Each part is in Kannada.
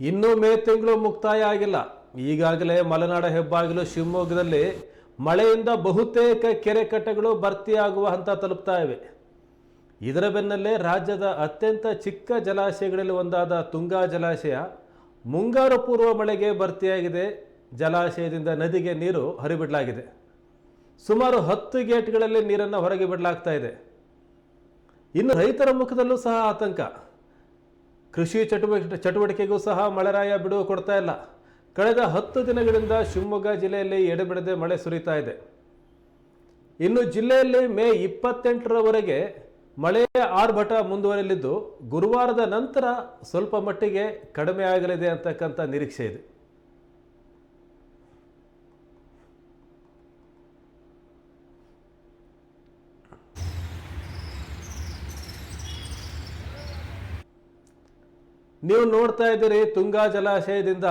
ಇನ್ನೂ ಮೇ ತಿಂಗಳು ಮುಕ್ತಾಯ ಆಗಿಲ್ಲ. ಈಗಾಗಲೇ ಮಲೆನಾಡ ಹೆಬ್ಬಾಗಿಲು ಶಿವಮೊಗ್ಗದಲ್ಲಿ ಮಳೆಯಿಂದ ಬಹುತೇಕ ಕೆರೆ ಕಟ್ಟೆಗಳು ಭರ್ತಿಯಾಗುವ ಹಂತ ತಲುಪ್ತಾ ಇವೆ. ಇದರ ಬೆನ್ನಲ್ಲೇ ರಾಜ್ಯದ ಅತ್ಯಂತ ಚಿಕ್ಕ ಜಲಾಶಯಗಳಲ್ಲಿ ಒಂದಾದ ತುಂಗಾ ಜಲಾಶಯ ಮುಂಗಾರು ಪೂರ್ವ ಮಳೆಗೆ ಭರ್ತಿಯಾಗಿದೆ. ಜಲಾಶಯದಿಂದ ನದಿಗೆ ನೀರು ಹರಿಬಿಡಲಾಗಿದೆ. ಸುಮಾರು ಹತ್ತು ಗೇಟ್ಗಳಲ್ಲಿ ನೀರನ್ನು ಹೊರಗೆ ಬಿಡಲಾಗ್ತಾ ಇದೆ. ಇನ್ನು ರೈತರ ಮುಖದಲ್ಲೂ ಸಹ ಆತಂಕ. ಕೃಷಿ ಚಟುವಟಿಕೆ ಚಟುವಟಿಕೆಗೂ ಸಹ ಮಳೆರಾಯ ಬಿಡುವು ಕೊಡ್ತಾ ಇಲ್ಲ. ಕಳೆದ ಹತ್ತು ದಿನಗಳಿಂದ ಶಿವಮೊಗ್ಗ ಜಿಲ್ಲೆಯಲ್ಲಿ ಎಡೆಬಿಡದೆ ಮಳೆ ಸುರಿತಾ ಇದೆ. ಇನ್ನು ಜಿಲ್ಲೆಯಲ್ಲಿ ಮೇ ಇಪ್ಪತ್ತೆಂಟರವರೆಗೆ ಮಳೆಯ ಆರ್ಭಟ ಮುಂದುವರೆಯಲಿದ್ದು, ಗುರುವಾರದ ನಂತರ ಸ್ವಲ್ಪ ಮಟ್ಟಿಗೆ ಕಡಿಮೆ ಆಗಲಿದೆ ಅಂತಕ್ಕಂಥ ನಿರೀಕ್ಷೆ ಇದೆ. ನೀವು ನೋಡ್ತಾ ಇದ್ದೀರಿ ತುಂಗಾ ಜಲಾಶಯದಿಂದ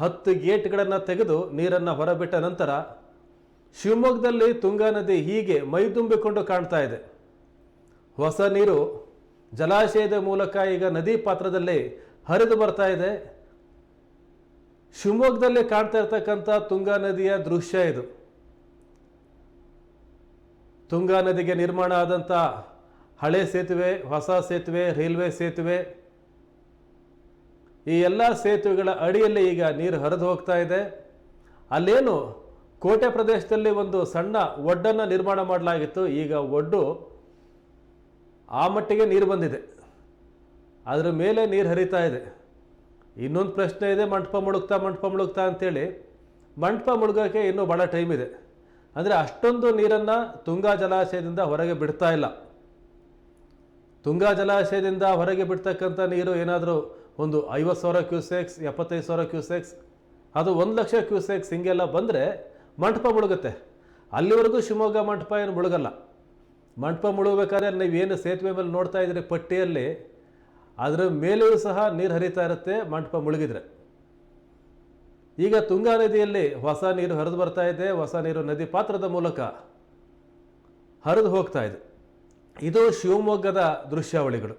ಹತ್ತು ಗೇಟ್ಗಳನ್ನು ತೆಗೆದು ನೀರನ್ನು ಹೊರಬಿಟ್ಟ ನಂತರ ಶಿವಮೊಗ್ಗದಲ್ಲಿ ತುಂಗಾ ನದಿ ಹೀಗೆ ಮೈದುಂಬಿಕೊಂಡು ಕಾಣ್ತಾ ಇದೆ. ಹೊಸ ನೀರು ಜಲಾಶಯದ ಮೂಲಕ ಈಗ ನದಿ ಪಾತ್ರದಲ್ಲಿ ಹರಿದು ಬರ್ತಾ ಇದೆ. ಶಿವಮೊಗ್ಗದಲ್ಲಿ ಕಾಣ್ತಾ ಇರ್ತಕ್ಕಂಥ ತುಂಗಾ ನದಿಯ ದೃಶ್ಯ ಇದು. ತುಂಗಾ ನದಿಗೆ ನಿರ್ಮಾಣ ಆದಂಥ ಹಳೆ ಸೇತುವೆ, ಹೊಸ ಸೇತುವೆ, ರೈಲ್ವೆ ಸೇತುವೆ ಈ ಎಲ್ಲ ಸೇತುವೆಗಳ ಅಡಿಯಲ್ಲಿ ಈಗ ನೀರು ಹರಿದು ಹೋಗ್ತಾ ಇದೆ. ಅಲ್ಲೇನು ಕೋಟೆ ಪ್ರದೇಶದಲ್ಲಿ ಒಂದು ಸಣ್ಣ ಒಡ್ಡನ್ನು ನಿರ್ಮಾಣ ಮಾಡಲಾಗಿತ್ತು. ಈಗ ಒಡ್ಡು ಆ ಮಟ್ಟಿಗೆ ನೀರು ಬಂದಿದೆ. ಅದರ ಮೇಲೆ ನೀರು ಹರಿತಾ ಇದೆ. ಇನ್ನೊಂದು ಪ್ರಶ್ನೆ ಇದೆ, ಮಂಟಪ ಮುಳುಗ್ತಾ ಮಂಟಪ ಮುಳುಗ್ತಾ ಅಂತೇಳಿ. ಮಂಟಪ ಮುಳುಗೋಕ್ಕೆ ಇನ್ನೂ ಭಾಳ ಟೈಮ್ ಇದೆ. ಅಂದರೆ ಅಷ್ಟೊಂದು ನೀರನ್ನು ತುಂಗಾ ಜಲಾಶಯದಿಂದ ಹೊರಗೆ ಬಿಡ್ತಾ ಇಲ್ಲ. ತುಂಗಾ ಜಲಾಶಯದಿಂದ ಹೊರಗೆ ಬಿಡ್ತಕ್ಕಂಥ ನೀರು ಏನಾದರೂ ಒಂದು ಐವತ್ತು ಸಾವಿರ ಕ್ಯೂಸೆಕ್ಸ್, ಎಪ್ಪತ್ತೈದು ಸಾವಿರ ಕ್ಯೂಸೆಕ್ಸ್, ಅದು ಒಂದು ಲಕ್ಷ ಕ್ಯೂಸೆಕ್ಸ್ ಹಿಂಗೆಲ್ಲ ಬಂದರೆ ಮಂಟಪ ಮುಳುಗುತ್ತೆ. ಅಲ್ಲಿವರೆಗೂ ಶಿವಮೊಗ್ಗ ಮಂಟಪ ಏನು ಮುಳುಗಲ್ಲ. ಮಂಟಪ ಮುಳುಗಬೇಕಾದ್ರೆ ಏನು ಸೇತುವೆ ಮೇಲೆ ನೋಡ್ತಾ ಇದ್ದೀರಿ ಪಟ್ಟಿಯಲ್ಲಿ ಅದರ ಮೇಲೆಯೂ ಸಹ ನೀರು ಹರಿತಾ ಇರುತ್ತೆ ಮಂಟಪ ಮುಳುಗಿದ್ರೆ. ಈಗ ತುಂಗಾ ನದಿಯಲ್ಲಿ ಹೊಸ ನೀರು ಹರಿದು ಬರ್ತಾ ಇದೆ, ಹೊಸ ನೀರು ನದಿ ಪಾತ್ರದ ಮೂಲಕ ಹರಿದು ಹೋಗ್ತಾ ಇದೆ. ಇದು ಶಿವಮೊಗ್ಗದ ದೃಶ್ಯಾವಳಿಗಳು.